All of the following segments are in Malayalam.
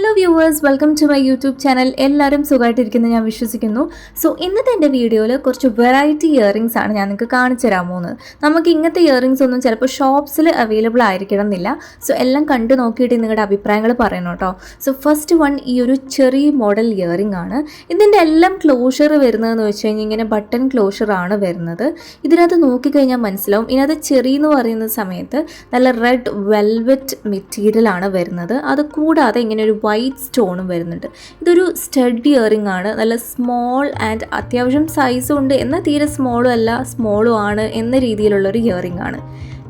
Hello viewers welcome to my YouTube channel എല്ലാവരും സുഖമായിട്ടിരിക്കുന്നു ഞാൻ വിശ്വസിക്കുന്നു. സോ ഇന്നത്തെ എന്റെ വീഡിയോയിൽ കുറച്ച് വെറൈറ്റി ഇയറിങ്സ് ആണ് ഞാൻ നിങ്ങൾക്ക് കാണിച്ചു തരാൻ പോകുന്നത്. നമുക്ക് ഇങ്ങനത്തെ ഇയറിങ്സ് ഒന്നും ചിലപ്പോൾ ഷോപ്സിൽ അവൈലബിൾ ആയിരിക്കണം എന്നില്ല. സോ എല്ലാം കണ്ടു നോക്കിയിട്ട് നിങ്ങളുടെ അഭിപ്രായങ്ങൾ പറയണം കേട്ടോ. സോ ഫസ്റ്റ് വൺ ഈ ഒരു ചെറിയ മോഡൽ ഇയറിംഗ് ആണ്. ഇതിന്റെ എല്ലാം ക്ലോഷർ വരുന്നതെന്ന് വെച്ച് കഴിഞ്ഞാൽ ഇങ്ങനെ ബട്ടൺ ക്ലോഷർ ആണ് വരുന്നത്. ഇതിനകത്ത് നോക്കിക്കഴിഞ്ഞാൽ മനസ്സിലാവും. ഇതിനകത്ത് ചെറിയ എന്ന് പറയുന്ന സമയത്ത് നല്ല റെഡ് വെൽവെറ്റ് മെറ്റീരിയൽ ആണ് വരുന്നത്. അത് കൂടാതെ ഇങ്ങനെ ഒരു വൈറ്റ് സ്റ്റോണും വരുന്നുണ്ട്. ഇതൊരു സ്റ്റഡ് ഇയറിംഗ് ആണ്. നല്ല സ്മോൾ ആൻഡ് അത്യാവശ്യം സൈസും ഉണ്ട്. എന്നാൽ തീരെ സ്മോളും അല്ല സ്മോളും ആണ് എന്ന രീതിയിലുള്ള ഒരു ഇയറിംഗ് ആണ്.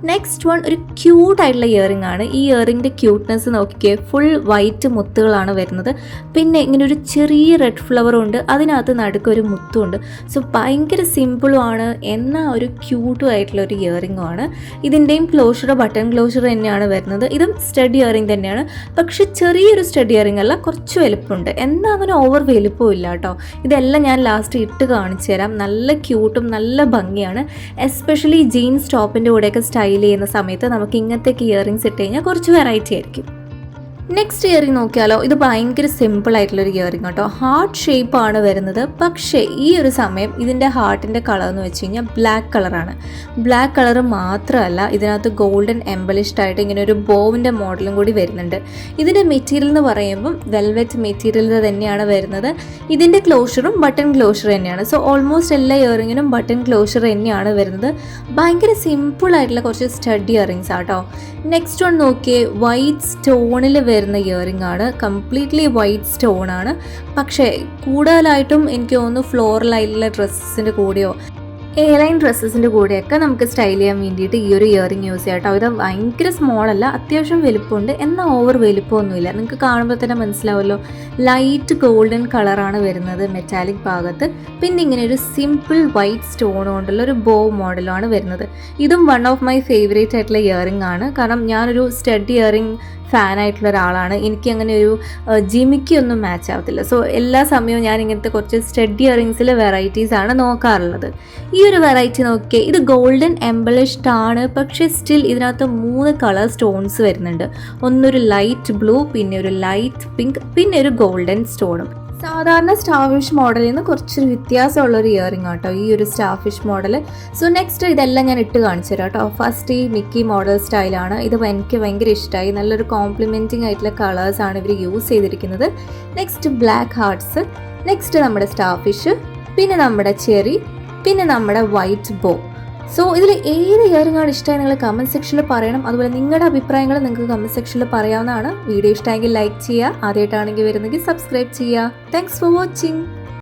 നെക്സ്റ്റ് വൺ ഒരു ക്യൂട്ട് ആയിട്ടുള്ള ഇയറിംഗ് ആണ്. ഈ ഇയറിംഗിന്റെ ക്യൂട്ട്നെസ് നോക്കിക്കേ ഫുൾ വൈറ്റ് മുത്തുകളാണ് വരുന്നത്. പിന്നെ ഇങ്ങനെ ഒരു ചെറിയ റെഡ് ഫ്ലവറും ഉണ്ട്. അതിനകത്ത് നടുക്ക് ഒരു മുത്തും ഉണ്ട് സോ ഭയങ്കര സിമ്പിളും ആണ്. എന്നാൽ ഒരു ക്യൂട്ടും ആയിട്ടുള്ള ഒരു ഇയറിംഗും ആണ്. ഇതിന്റെയും ക്ലോഷർ ബട്ടൺ ക്ലോഷർ തന്നെയാണ് വരുന്നത്. ഇതും സ്റ്റഡ് ഇയറിംഗ് തന്നെയാണ്. പക്ഷെ ചെറിയൊരു സ്റ്റഡ് ഇയറിംഗ് അല്ല കുറച്ച് വലുപ്പമുണ്ട്. എന്നാൽ അങ്ങനെ ഓവർ വലുപ്പവും ഇല്ല കേട്ടോ. ഇതെല്ലാം ഞാൻ ലാസ്റ്റ് ഇട്ട് കാണിച്ചു തരാം നല്ല ക്യൂട്ടും നല്ല ഭംഗിയാണ്. എസ്പെഷ്യലി ജീൻസ് ടോപ്പിന്റെ കൂടെയൊക്കെ സ്റ്റൈൽ ചെയ്യുന്ന സമയത്ത് നമുക്ക് ഇങ്ങനത്തെ ഇയറിങ്സ് ഇട്ട് കഴിഞ്ഞാൽ കുറച്ച് വെറൈറ്റി ആയിരിക്കും. നെക്സ്റ്റ് ഇയറിംഗ് നോക്കിയാലോ ഇത് ഭയങ്കര സിമ്പിൾ ആയിട്ടുള്ളൊരു ഇയറിംഗ് കേട്ടോ ഹാർട്ട് ഷേപ്പ് ആണ് വരുന്നത്. പക്ഷേ ഈ ഒരു സമയം ഇതിന്റെ ഹാർട്ടിന്റെ കളർ എന്ന് വെച്ച് കഴിഞ്ഞാൽ ബ്ലാക്ക് കളറാണ് ബ്ലാക്ക് കളർ മാത്രമല്ല ഇതിനകത്ത് ഗോൾഡൻ എംബലിഷ്ഡ് ആയിട്ട് ഇങ്ങനെ ഒരു ബോവിന്റെ മോഡലും കൂടി വരുന്നുണ്ട്. ഇതിന്റെ മെറ്റീരിയൽ എന്ന് പറയുമ്പം വെൽവെറ്റ് മെറ്റീരിയൽ തന്നെയാണ് വരുന്നത്. ഇതിന്റെ ക്ലോഷറും ബട്ടൺ ക്ലോഷർ തന്നെയാണ്. സോ ഓൾമോസ്റ്റ് എല്ലാ ഇയറിങ്ങിനും ബട്ടൺ ക്ലോഷർ തന്നെയാണ് വരുന്നത്. ഭയങ്കര സിമ്പിൾ ആയിട്ടുള്ള കുറച്ച് സ്റ്റഡി ഇയറിങ്സ് ആട്ടോ. നെക്സ്റ്റ് വൺ നോക്കിയേ വൈറ്റ് സ്റ്റോണിൽ വരുന്ന ഇയറിംഗ് ആണ്. കംപ്ലീറ്റ്ലി വൈറ്റ് സ്റ്റോൺ ആണ്. പക്ഷേ കൂടുതലായിട്ടും എനിക്ക് തോന്നുന്നു ഫ്ലോറലായിട്ടുള്ള ഡ്രസ്സസിന്റെ കൂടെയോ എ ലൈൻ ഡ്രസ്സസിന്റെ കൂടെയൊക്കെ നമുക്ക് സ്റ്റൈൽ ചെയ്യാൻ വേണ്ടിയിട്ട് ഈ ഒരു ഇയറിംഗ് യൂസ് ചെയ്യാം കേട്ടോ. ഇത് ഭയങ്കര സ്മോൾ അല്ല അത്യാവശ്യം വലുപ്പമുണ്ട്. എന്നാൽ ഓവർ വലുപ്പമൊന്നുമില്ല. നിങ്ങൾക്ക് കാണുമ്പോൾ തന്നെ മനസ്സിലാവുമല്ലോ. ലൈറ്റ് ഗോൾഡൻ കളറാണ് വരുന്നത് മെറ്റാലിക് ഭാഗത്ത്. പിന്നെ ഇങ്ങനെ ഒരു സിമ്പിൾ വൈറ്റ് സ്റ്റോൺ കൊണ്ടുള്ള ഒരു ബോ മോഡലാണ് വരുന്നത്. ഇതും വൺ ഓഫ് മൈ ഫേവറേറ്റ് ആയിട്ടുള്ള ഇയറിംഗ് ആണ്. കാരണം ഞാനൊരു സ്റ്റഡ് ഇയറിംഗ് ഫാൻ ആയിട്ടുള്ള ഒരാളാണ്. എനിക്ക് അങ്ങനെ ഒരു ജിമിക്ക് ഒന്നും മാച്ച് ആവത്തില്ല. സോ എല്ലാ സമയവും ഞാൻ ഇങ്ങനത്തെ കുറച്ച് സ്റ്റഡ് ഇയറിങ്സിൽ വെറൈറ്റീസ് ആണ് നോക്കാറുള്ളത്. ഈ ഒരു വെറൈറ്റി നോക്കിയാൽ ഇത് ഗോൾഡൻ എംബലിഷ്ഡ് ആണ്. പക്ഷേ സ്റ്റിൽ ഇതിനകത്ത് മൂന്ന് കളർ സ്റ്റോൺസ് വരുന്നുണ്ട്. ഒന്നൊരു ലൈറ്റ് ബ്ലൂ പിന്നെ ഒരു ലൈറ്റ് പിങ്ക് പിന്നെ ഒരു ഗോൾഡൻ സ്റ്റോണും സാധാരണ സ്റ്റാഫിഷ് മോഡലിൽ നിന്ന് കുറച്ചൊരു വ്യത്യാസമുള്ള ഒരു ഇയറിംഗ് ആട്ടോ ഈ ഒരു സ്റ്റാഫിഷ് മോഡൽ സോ നെക്സ്റ്റ് ഇതെല്ലാം ഞാൻ ഇട്ട് കാണിച്ചു തരാം കേട്ടോ ഫസ്റ്റ് ഈ മിക്കി മോഡൽ സ്റ്റൈലാണ് ഇത് എനിക്ക് ഭയങ്കര ഇഷ്ടമായി നല്ലൊരു കോംപ്ലിമെന്റിംഗ് ആയിട്ടുള്ള കളേഴ്സാണ് ഇവർ യൂസ് ചെയ്തിരിക്കുന്നത്. നെക്സ്റ്റ് ബ്ലാക്ക് ഹാർട്ട്സ് നെക്സ്റ്റ് നമ്മുടെ സ്റ്റാഫിഷ് പിന്നെ നമ്മുടെ ചെറി പിന്നെ നമ്മുടെ വൈറ്റ് ബോ സോ ഇതിൽ ഏത് ഇയറിംഗ് ആണ് ഇഷ്ടമായി നിങ്ങൾ കമന്റ് സെക്ഷനിൽ പറയണം. അതുപോലെ നിങ്ങളുടെ അഭിപ്രായങ്ങൾ നിങ്ങൾക്ക് കമന്റ് സെക്ഷനിൽ പറയാവുന്നതാണ്. വീഡിയോ ഇഷ്ടമെങ്കിൽ ലൈക്ക് ചെയ്യുക. ആദ്യമായിട്ടാണെങ്കിൽ വരുന്നെങ്കിൽ സബ്സ്ക്രൈബ് ചെയ്യുക. Thanks for watching